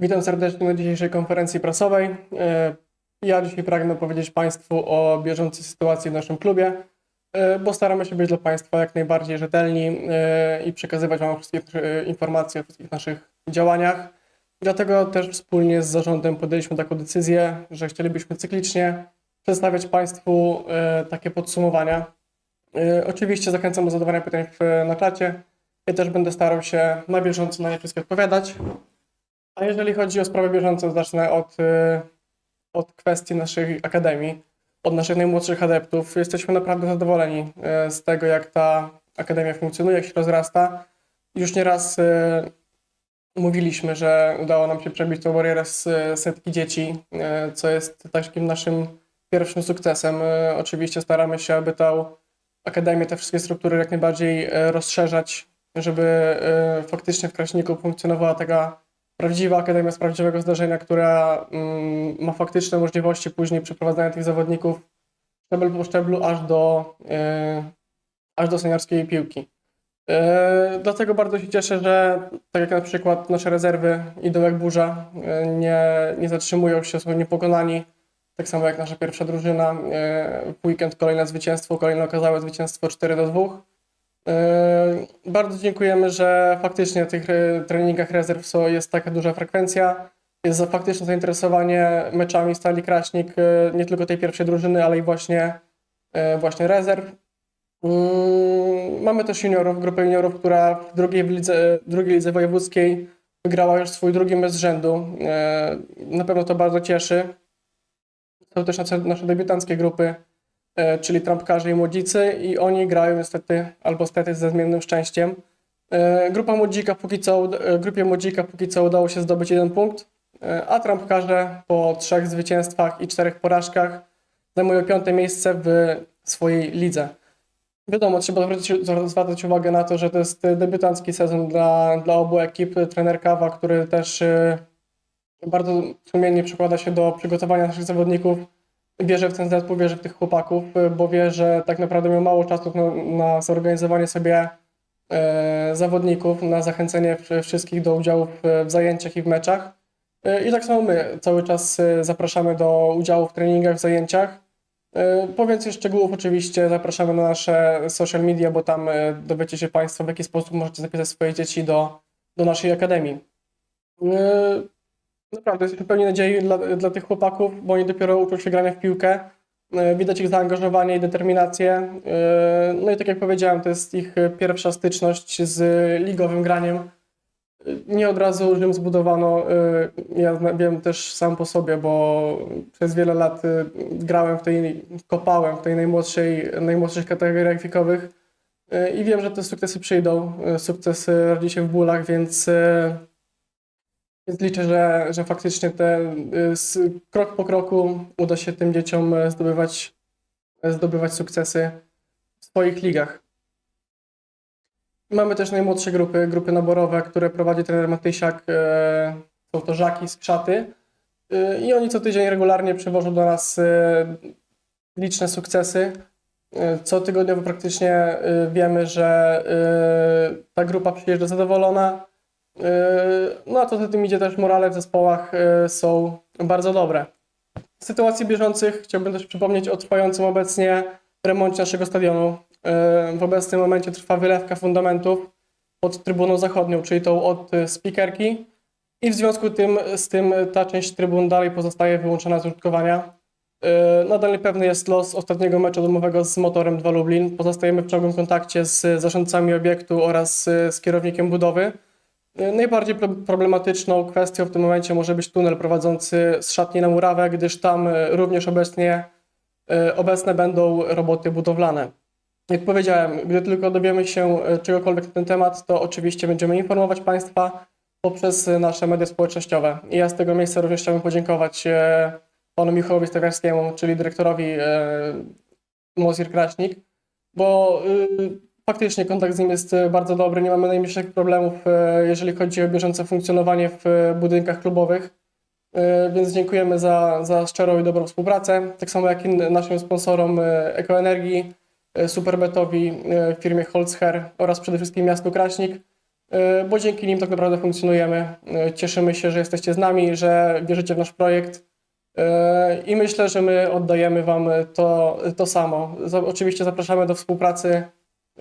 Witam serdecznie na dzisiejszej konferencji prasowej. E, Ja dzisiaj pragnę powiedzieć Państwu o bieżącej sytuacji w naszym klubie, e, bo staramy się być dla Państwa jak najbardziej rzetelni e, i przekazywać Wam wszystkie informacje o wszystkich naszych działaniach. Dlatego też wspólnie z zarządem podjęliśmy taką decyzję, że chcielibyśmy cyklicznie przedstawiać Państwu takie podsumowania. Oczywiście zachęcam do zadawania pytań na czacie. Ja też będę starał się na bieżąco na nie wszystkie odpowiadać. A jeżeli chodzi o sprawy bieżące, zacznę od, y, od kwestii naszej akademii, od naszych najmłodszych adeptów. Jesteśmy naprawdę zadowoleni y, z tego, jak ta akademia funkcjonuje, jak się rozrasta. Już nieraz y, mówiliśmy, że udało nam się przebić tą barierę z setki dzieci, co jest takim naszym pierwszym sukcesem. Oczywiście staramy się, aby tą akademię, te wszystkie struktury jak najbardziej rozszerzać, żeby faktycznie w Kraśniku funkcjonowała taka prawdziwa akademia z prawdziwego zdarzenia, która mm, ma faktyczne możliwości później przeprowadzania tych zawodników szczebel po szczeblu aż do, e, aż do seniorskiej piłki. E, dlatego bardzo się cieszę, że tak jak na przykład nasze rezerwy idą jak burza, e, nie, nie zatrzymują się, są niepokonani. Tak samo jak nasza pierwsza drużyna. E, w weekend kolejne zwycięstwo, kolejne okazałe zwycięstwo 4 do 2. Yy, Bardzo dziękujemy, że faktycznie w tych e, treningach rezerw jest taka duża frekwencja. Jest faktyczne zainteresowanie meczami Stali Kraśnik, e, nie tylko tej pierwszej drużyny, ale i właśnie, właśnie rezerw. Mamy też juniorów, grupę juniorów, która w drugiej lidze, drugiej lidze wojewódzkiej wygrała już swój drugi mecz z rzędu. Na pewno to bardzo cieszy. Są też nasze, nasze debiutanckie grupy, czyli trampkarze i młodzicy i oni grają niestety albo stety ze zmiennym szczęściem. E, Grupa młodzika póki co, e, grupie młodzika póki co udało się zdobyć jeden punkt, e, a trampkarze po trzech zwycięstwach i czterech porażkach zajmują piąte miejsce w swojej lidze. Wiadomo, trzeba zwracać uwagę na to, że to jest debiutancki sezon dla, dla obu ekip. Trener Kawa, który też e, bardzo sumiennie przykłada się do przygotowania naszych zawodników, wierzę w ten zespół, wierzę w tych chłopaków, y, bo wie, że tak naprawdę miał mało czasu na, na zorganizowanie sobie e, zawodników, na zachęcenie wszy- wszystkich do udziału w, w zajęciach i w meczach. E, I tak samo my cały czas zapraszamy do udziału w treningach, w zajęciach. E, Po więcej szczegółów oczywiście zapraszamy na nasze social media, bo tam dowiecie się Państwo, w jaki sposób możecie zapisać swoje dzieci do, do naszej akademii. E, Naprawdę, jesteśmy pełni nadziei dla, dla tych chłopaków, bo oni dopiero uczą się grania w piłkę. E, Widać ich zaangażowanie i determinację. E, No i tak jak powiedziałem, to jest ich pierwsza styczność z ligowym graniem. E, Nie od razu Rzym zbudowano. Ja wiem też sam po sobie, bo przez wiele lat grałem w tej, kopałem w tej najmłodszej, najmłodszych kategoriach wiekowych i wiem, że te sukcesy przyjdą. Sukces rodzi się w bólach, więc więc liczę, że, że faktycznie te, y, s- krok po kroku uda się tym dzieciom e, zdobywać, e, zdobywać sukcesy w swoich ligach. Mamy też najmłodsze grupy, grupy naborowe, które prowadzi trener Matysiak. e, Są to Żaki z Krzaty. Y, I oni co tydzień regularnie przywożą do nas liczne sukcesy. Co tygodniowo praktycznie wiemy, że ta grupa przyjeżdża zadowolona. Yy, No a to za tym idzie też morale w zespołach yy, są bardzo dobre. W sytuacji bieżących chciałbym też przypomnieć o trwającym obecnie remoncie naszego stadionu. Yy, W obecnym momencie trwa wylewka fundamentów pod trybuną zachodnią, czyli tą od y, spikerki i w związku tym, z tym ta część trybun dalej pozostaje wyłączona z użytkowania. Nadal niepewny jest los ostatniego meczu domowego z Motorem 2 Lublin. Pozostajemy w ciągłym kontakcie z zarządcami obiektu oraz y, z kierownikiem budowy. Najbardziej pro- problematyczną kwestią w tym momencie może być tunel prowadzący z szatni na murawę, gdyż tam e, również obecnie, e, obecne będą roboty budowlane. Jak powiedziałem, gdy tylko dowiemy się czegokolwiek na ten temat, to oczywiście będziemy informować Państwa poprzez nasze media społecznościowe. I ja z tego miejsca również chciałbym podziękować panu Michałowi Stawiarskiemu, czyli dyrektorowi Mozir Kraśnik, bo y, faktycznie kontakt z nim jest e, bardzo dobry, nie mamy najmniejszych problemów, e, jeżeli chodzi o bieżące funkcjonowanie w e, budynkach klubowych. Więc dziękujemy za, za szczerą i dobrą współpracę. Tak samo jak i naszym sponsorom Ekoenergii, Superbetowi, firmie Holzher oraz przede wszystkim miastu Kraśnik. bo dzięki nim tak naprawdę funkcjonujemy. Cieszymy się, że jesteście z nami, że wierzycie w nasz projekt i myślę, że my oddajemy Wam to, to samo. Oczywiście zapraszamy do współpracy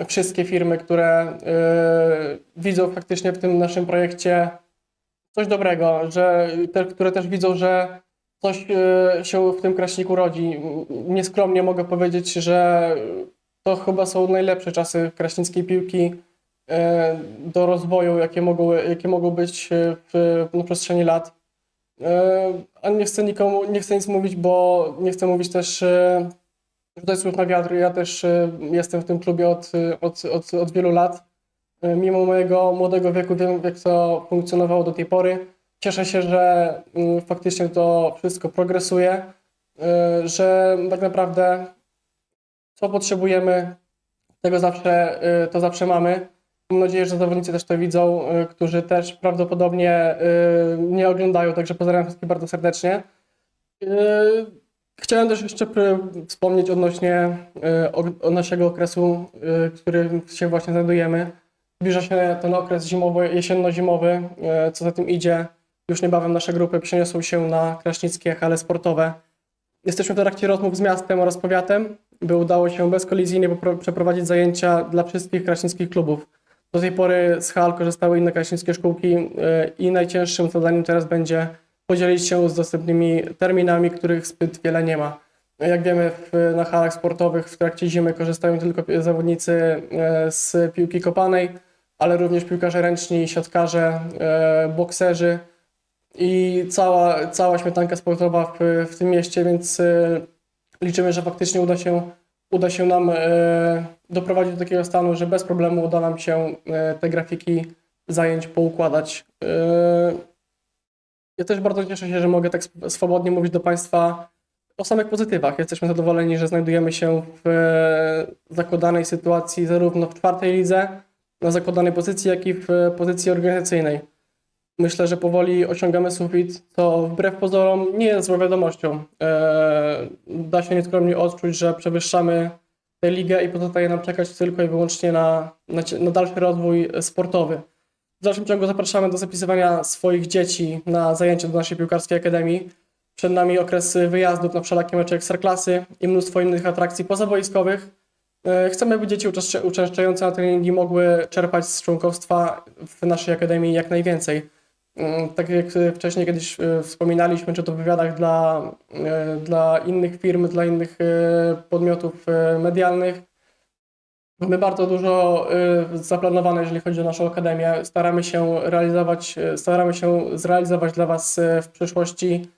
wszystkie firmy, które e, widzą faktycznie w tym naszym projekcie coś dobrego, że te, które też widzą, że coś e, się w tym kraśniku rodzi. Nieskromnie mogę powiedzieć, że to chyba są najlepsze czasy kraśnickiej piłki e, do rozwoju, jakie mogą, jakie mogą być w, na przestrzeni lat. A nie chcę nikomu, nie chcę nic mówić, bo nie chcę mówić też, e, jest słuch na wiatr. Ja też e, jestem w tym klubie od, od, od, od wielu lat. E, Mimo mojego młodego wieku wiem, jak to funkcjonowało do tej pory. Cieszę się, że mm, faktycznie to wszystko progresuje, e, że tak naprawdę co potrzebujemy, tego zawsze, to zawsze mamy. Mam nadzieję, że zawodnicy też to widzą, którzy też prawdopodobnie nie oglądają, także pozdrawiam wszystkich bardzo serdecznie. Chciałem też jeszcze wspomnieć odnośnie o naszego okresu, w którym się właśnie znajdujemy. Zbliża się ten okres zimowy, jesienno-zimowy, y, co za tym idzie. Już niebawem nasze grupy przeniosą się na kraśnickie hale sportowe. Jesteśmy w trakcie rozmów z miastem oraz powiatem, by udało się bezkolizyjnie przeprowadzić zajęcia dla wszystkich kraśnickich klubów. Do tej pory z hal korzystały inne kraśnickie szkółki i najcięższym zadaniem teraz będzie podzielić się z dostępnymi terminami, których zbyt wiele nie ma. Jak wiemy, w, na halach sportowych w trakcie zimy korzystają tylko zawodnicy yy, z piłki kopanej, ale również piłkarze ręczni, siatkarze, yy, bokserzy i cała, cała śmietanka sportowa w, w tym mieście, więc e, liczymy, że faktycznie uda się, uda się nam e, doprowadzić do takiego stanu, że bez problemu uda nam się e, te grafiki zajęć poukładać. Ja też bardzo cieszę się, że mogę tak sw- swobodnie mówić do Państwa o samych pozytywach. Jesteśmy zadowoleni, że znajdujemy się w e, zakładanej sytuacji zarówno w czwartej lidze, na zakładanej pozycji, jak i w e, pozycji organizacyjnej. Myślę, że powoli osiągamy sufit, co wbrew pozorom nie jest złą wiadomością. E, Da się nieskromnie odczuć, że przewyższamy tę ligę i pozostaje nam czekać tylko i wyłącznie na, na, na dalszy rozwój sportowy. W dalszym ciągu zapraszamy do zapisywania swoich dzieci na zajęcia do naszej piłkarskiej akademii. Przed nami okres wyjazdów na wszelakie mecze ekstraklasy i mnóstwo innych atrakcji pozaboiskowych. E, Chcemy, by dzieci uczęszczające na treningi mogły czerpać z członkostwa w naszej akademii jak najwięcej. Mm, Tak jak wcześniej kiedyś e, wspominaliśmy, czy to w wywiadach dla, e, dla innych firm, dla innych podmiotów medialnych, mamy bardzo dużo e, zaplanowane, jeżeli chodzi o naszą akademię. Staramy się realizować, e, staramy się zrealizować dla Was e, w przyszłości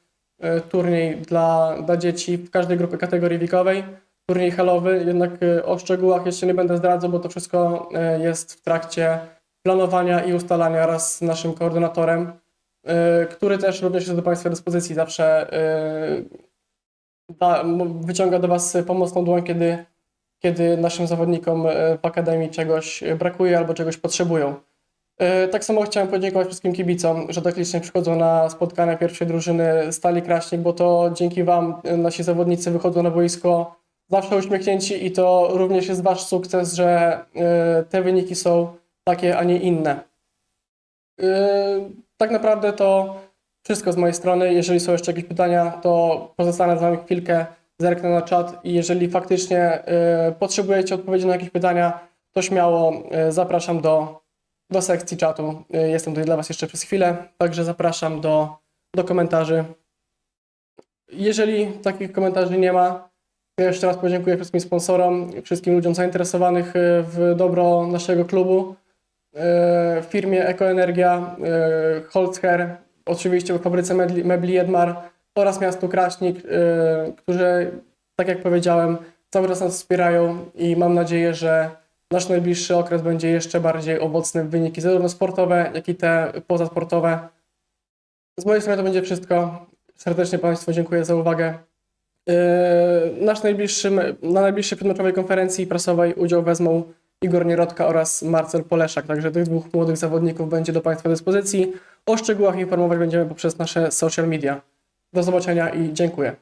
turniej dla, dla dzieci w każdej grupie kategorii wiekowej. Turniej halowy, jednak o szczegółach jeszcze nie będę zdradzał, bo to wszystko jest w trakcie planowania i ustalania wraz z naszym koordynatorem, y, który też również jest do Państwa dyspozycji. Zawsze y, da, wyciąga do Was pomocną dłoń, kiedy, kiedy naszym zawodnikom y, w Akademii czegoś brakuje albo czegoś potrzebują. Y, Tak samo chciałem podziękować wszystkim kibicom, że tak licznie przychodzą na spotkania pierwszej drużyny Stali Kraśnik, bo to dzięki Wam nasi zawodnicy wychodzą na boisko zawsze uśmiechnięci i to również jest Wasz sukces, że te wyniki są takie, a nie inne. Tak naprawdę to wszystko z mojej strony. Jeżeli są jeszcze jakieś pytania, to pozostanę z Wami chwilkę, zerknę na czat i jeżeli faktycznie yy, potrzebujecie odpowiedzi na jakieś pytania, to śmiało yy, zapraszam do, do sekcji czatu. Yy, Jestem tutaj dla Was jeszcze przez chwilę, także zapraszam do, do komentarzy. Jeżeli takich komentarzy nie ma, jeszcze raz podziękuję wszystkim sponsorom, wszystkim ludziom zainteresowanych w dobro naszego klubu e, firmie Ekoenergia, e, Holzher, oczywiście w fabryce mebli, mebli Jedmar oraz miastu Kraśnik, e, którzy, tak jak powiedziałem, cały czas nas wspierają i mam nadzieję, że nasz najbliższy okres będzie jeszcze bardziej owocny w wyniki zarówno sportowe, jak i te pozasportowe. Z mojej strony to będzie wszystko. Serdecznie Państwu dziękuję za uwagę. E, Nasz najbliższy, na najbliższej przedmeczowej konferencji prasowej udział wezmą Igor Nierodka oraz Marcel Poleszak. Także tych dwóch młodych zawodników będzie do Państwa dyspozycji. O szczegółach informować będziemy poprzez nasze social media. Do zobaczenia i dziękuję.